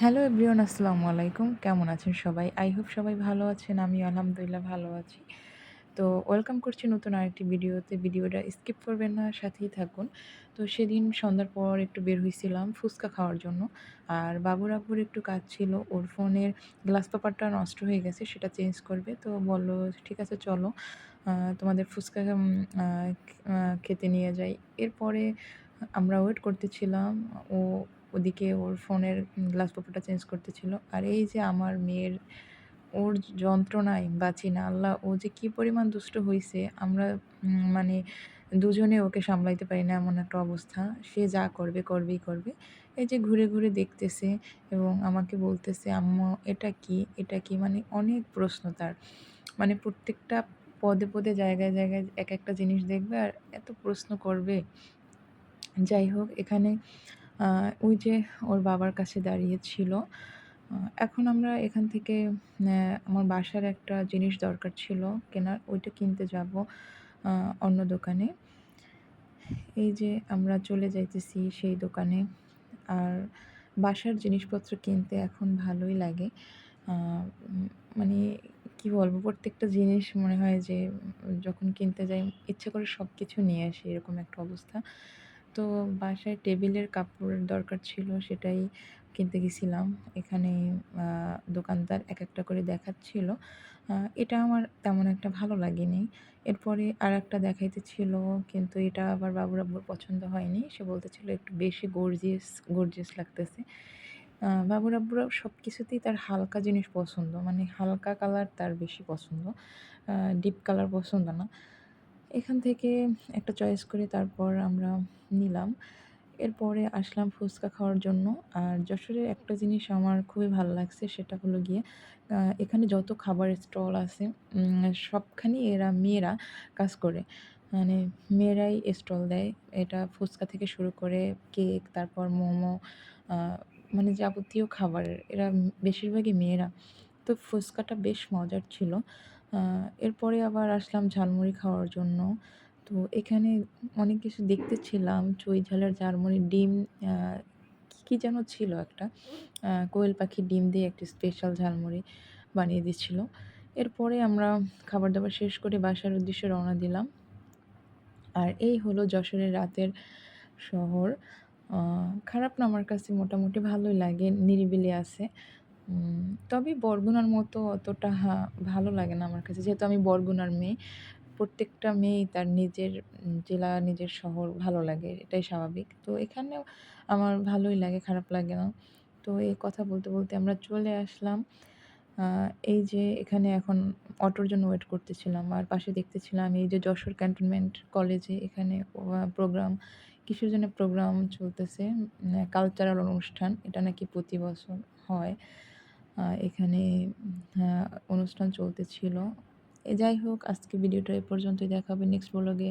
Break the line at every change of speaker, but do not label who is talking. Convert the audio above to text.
Hello everyone আসসালামু আলাইকুম কেমন আছেন সবাই? আই হোপ সবাই ভালো আছেন। আমি আলহামদুলিল্লাহ ভালো আছি। তো ওয়েলকাম করছি নতুন আরেকটি ভিডিওতে। ভিডিওটা স্কিপ করবেন না, সাথেই থাকুন। তো সেদিন সন্ধ্যার পর একটু বের হয়েছিলাম ফুচকা খাওয়ার জন্য। আর বাবুর আব্বুর একটু কাজ ছিল। ওর ফোনের গ্লাস পেপারটা নষ্ট হয়ে গেছে, সেটা চেঞ্জ করবে। তো বলল, ঠিক আছে, চলো তোমাদের ফুচকা খেতে নিয়ে যাই। এরপরে আমরা ওয়েট করতেছিলাম। ও ওদিকে ওর ফোনের গ্লাস পেপারটা চেঞ্জ করতেছিল। আর এই যে আমার মেয়ের, ওর যন্ত্রণায় বাঁচি না, আল্লাহ, ও যে কী পরিমাণ দুষ্ট হয়েছে আমরা মানে দুজনে ওকে সামলাইতে পারি না এমন একটা অবস্থা। সে যা করবে, করবেই করবে। এই যে ঘুরে ঘুরে দেখতেছে এবং আমাকে বলতেছে, আম্মু, এটা কি? এটা কি? মানে অনেক প্রশ্ন তার। মানে প্রত্যেকটা পদে পদে, জায়গায় জায়গায় এক একটা জিনিস দেখবে আর এত প্রশ্ন করবে। যাই হোক, এখানে ওই যে ওর বাবার কাছে দাঁড়িয়েছিল। এখন আমরা এখান থেকে আমার বাসার একটা জিনিস দরকার ছিল কেনার, ওইটা কিনতে যাব অন্য দোকানে। এই যে আমরা চলে যাইতেছি সেই দোকানে। আর বাসার জিনিসপত্র কিনতে এখন ভালোই লাগে। মানে কি বলব, প্রত্যেকটা জিনিস মনে হয় যে যখন কিনতে যাই, ইচ্ছে করে সব কিছু নিয়ে আসি, এরকম একটা অবস্থা। তো বাসায় টেবিলের কাপড়ের দরকার ছিল সেটাই কিনতে গেছিলাম। এখানে দোকানদার এক একটা করে দেখাচ্ছিল। এটা আমার তেমন একটা ভালো লাগেনি। এরপরে আর একটা দেখাইতে ছিল, কিন্তু এটা আবার বাবুর আব্বুর পছন্দ হয়নি। সে বলতেছিল একটু বেশি গর্জিয়াস গর্জিয়াস লাগতেছে। বাবুর আব্বুরা সব কিছুতেই তার হালকা জিনিস পছন্দ। মানে হালকা কালার তার বেশি পছন্দ। ডিপ কালার পছন্দ না। এখান থেকে একটা চয়েস করে তারপর আমরা নিলাম। এরপরে আসলাম ফুচকা খাওয়ার জন্য। আর যশোরের একটা জিনিস আমার খুবই ভালো লাগছে, সেটা হলো গিয়ে এখানে যত খাবার স্টল আছে সবখানেই এরা মেয়েরা কাজ করে। মানে মেয়েরাই স্টল দেয়। এটা ফুচকা থেকে শুরু করে কেক, তারপর মোমো মানে যাবতীয় খাবারের এরা বেশিরভাগই মেয়েরা। তো ফুচকাটা বেশ মজার ছিল। এরপরে আবার আসলাম ঝালমুড়ি খাওয়ার জন্য। তো এখানে অনেক কিছু দেখতেছিলাম চুই ঝালের ঝালমুড়ি ডিম কী যেন ছিল একটা কোয়েল পাখির ডিম দিয়ে একটি স্পেশাল ঝালমুড়ি বানিয়ে দিচ্ছিল। এরপরে আমরা খাবার দাবার শেষ করে বাসার উদ্দেশ্যে রওনা দিলাম। আর এই হলো যশোরের রাতের শহর। খারাপ না, আমার কাছে মোটামুটি ভালোই লাগে, নিরিবিলি আছে। তবে বরগুনার মতো অতটা ভালো লাগে না আমার কাছে। যেহেতু আমি বরগুনার মেয়ে, প্রত্যেকটা মেয়েই তার নিজের জেলা, নিজের শহর ভালো লাগে, এটাই স্বাভাবিক। তো এখানেও আমার ভালোই লাগে, খারাপ লাগে না। তো এই কথা বলতে বলতে আমরা চলে আসলাম। এই যে এখানে এখন অটোর জন্য ওয়েট করতেছিলাম। আর পাশে দেখতেছিলাম এই যে যশোর ক্যান্টনমেন্ট কলেজে এখানে প্রোগ্রাম, কিসের জন্য প্রোগ্রাম চলতেছে? কালচারাল অনুষ্ঠান, এটা নাকি প্রতি বছর হয়। এখানে অনুষ্ঠান চলতেছিল যাই হোক আজকে ভিডিওটা এ পর্যন্তই। দেখাবে নেক্সট ব্লগে